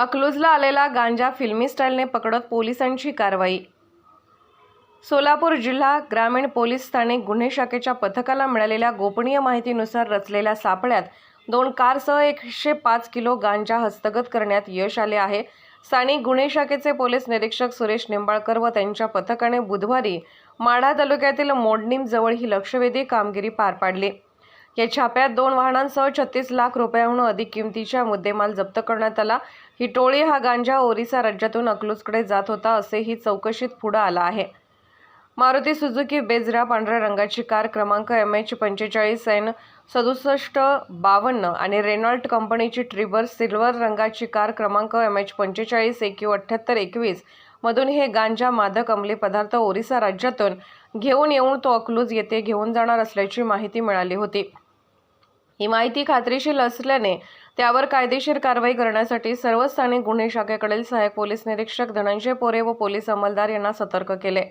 अकलूजला आलेला गांजा फिल्मी स्टाईलने पकडत पोलिसांची कारवाई. सोलापूर जिल्हा ग्रामीण पोलीस स्थाने गुन्हे शाखेच्या पथकाला मिळालेल्या गोपनीय माहितीनुसार रचलेल्या सापळ्यात दोन कारसह एकशे पाच किलो गांजा हस्तगत करण्यात यश आले आहे. स्थानिक गुन्हे शाखेचे पोलीस निरीक्षक सुरेश निंबाळकर व त्यांच्या पथकाने बुधवारी माढा तालुक्यातील मोडणीमजवळ ही लक्षवेधी कामगिरी पार पाडली. या छाप्यात दोन वाहनांसह छत्तीस लाख रुपयाहून अधिक किमतीच्या मुद्देमाल जप्त करण्यात आला. ही टोळी हा गांजा ओरिसा राज्यातून अकलूजकडे जात होता असेही चौकशीत पुढं आला आहे. मारुती सुझुकी बेजरा पांढऱ्या रंगाची कार क्रमांक एम एच पंचेचाळीस एन सदुसष्ट बावन्न आणि रेनॉल्ट कंपनीची ट्रिबर सिल्वर रंगाची कार क्रमांक एम एच पंचेचाळीस एक्यू अठ्ठ्याहत्तर एकवीस मधून हे गांजा मादक अंमली पदार्थ ओरिसा राज्यातून घेऊन येऊन तो अकलूज येथे घेऊन जाणार असल्याची माहिती मिळाली होती. ही माहिती खात्रीशीर असल्याने त्यावर कायदेशीर कारवाई करण्यासाठी सर्व स्थानिक गुन्हे शाखेकडील सहाय्यक पोलीस निरीक्षक धनंजय पोरे व पोलीस अंमलदार यांना सतर्क केले.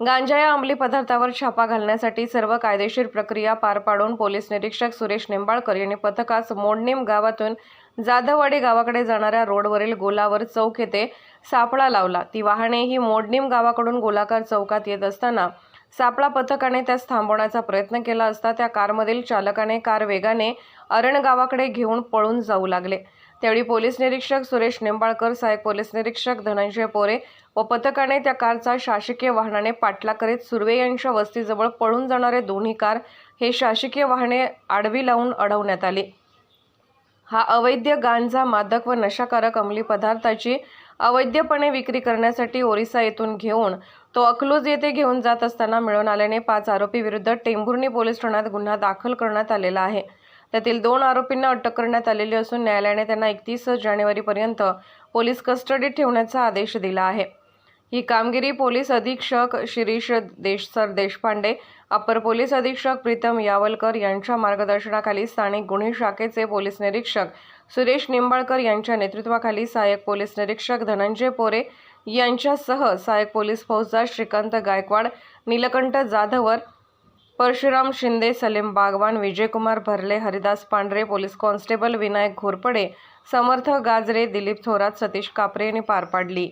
गांजा या अंमली पदार्थावर छापा घालण्यासाठी सर्व कायदेशीर प्रक्रिया पार पाडून पोलीस निरीक्षक सुरेश निंबाळकर यांनी पथकास मोडणीम गावातून जाधववाडी गावाकडे जाणाऱ्या रोडवरील गोलावर चौक येथे सापळा लावला. ती वाहने ही मोडणीम गावाकडून गोलाकार चौकात येत असताना सापळा पथकाने त्यास थांबवण्याचा प्रयत्न केला असता त्या कारमधील चालकाने कार वेगाने अरण गावाकडे घेऊन पळून जाऊ लागले. त्यावेळी पोलीस निरीक्षक सुरेश निंबाळकर सहाय्यक पोलीस निरीक्षक धनंजय पोरे व पथकाने त्या कारचा शासकीय वाहनाने पाठला करीत सुर्वे यांच्या वस्तीजवळ पळून जाणारे दोन्ही कार हे शासकीय वाहने आडवी लावून अडवण्यात आली. हा अवैध गांजा मादक व नशाकारक अंमली पदार्थाची अवैधपणे विक्री करण्यासाठी ओरिसा येथून घेऊन तो अकलूज येथे घेऊन जात असताना मिळून आल्याने पाच आरोपी विरुद्ध टेंभुर्णी पोलीस ठाण्यात गुन्हा दाखल करण्यात आलेला आहे. त्यातील दोन आरोपींना अटक करण्यात आलेली असून न्यायालयाने त्यांना एकतीस जानेवारीपर्यंत पोलीस कस्टडीत ठेवण्याचा आदेश दिला आहे. ही कामगिरी पोलीस अधीक्षक शिरीष देशसर देशपांडे अपर पोलीस अधीक्षक प्रीतम यावलकर यांच्या मार्गदर्शनाखाली स्थानिक गुन्हे शाखेचे पोलीस निरीक्षक सुरेश निंबाळकर यांच्या नेतृत्वाखाली सहाय्यक पोलीस निरीक्षक धनंजय पोरे यांच्यासह सहाय्यक पोलीस फौजदार श्रीकांत गायकवाड नीलकंठ जाधवर परशुराम शिंदे सलीम बागवान विजयकुमार भरले हरिदास पांढरे पोलीस कॉन्स्टेबल विनायक घोरपडे समर्थ गाजरे दिलीप थोरात सतीश कापरे यांनी पार पाडली.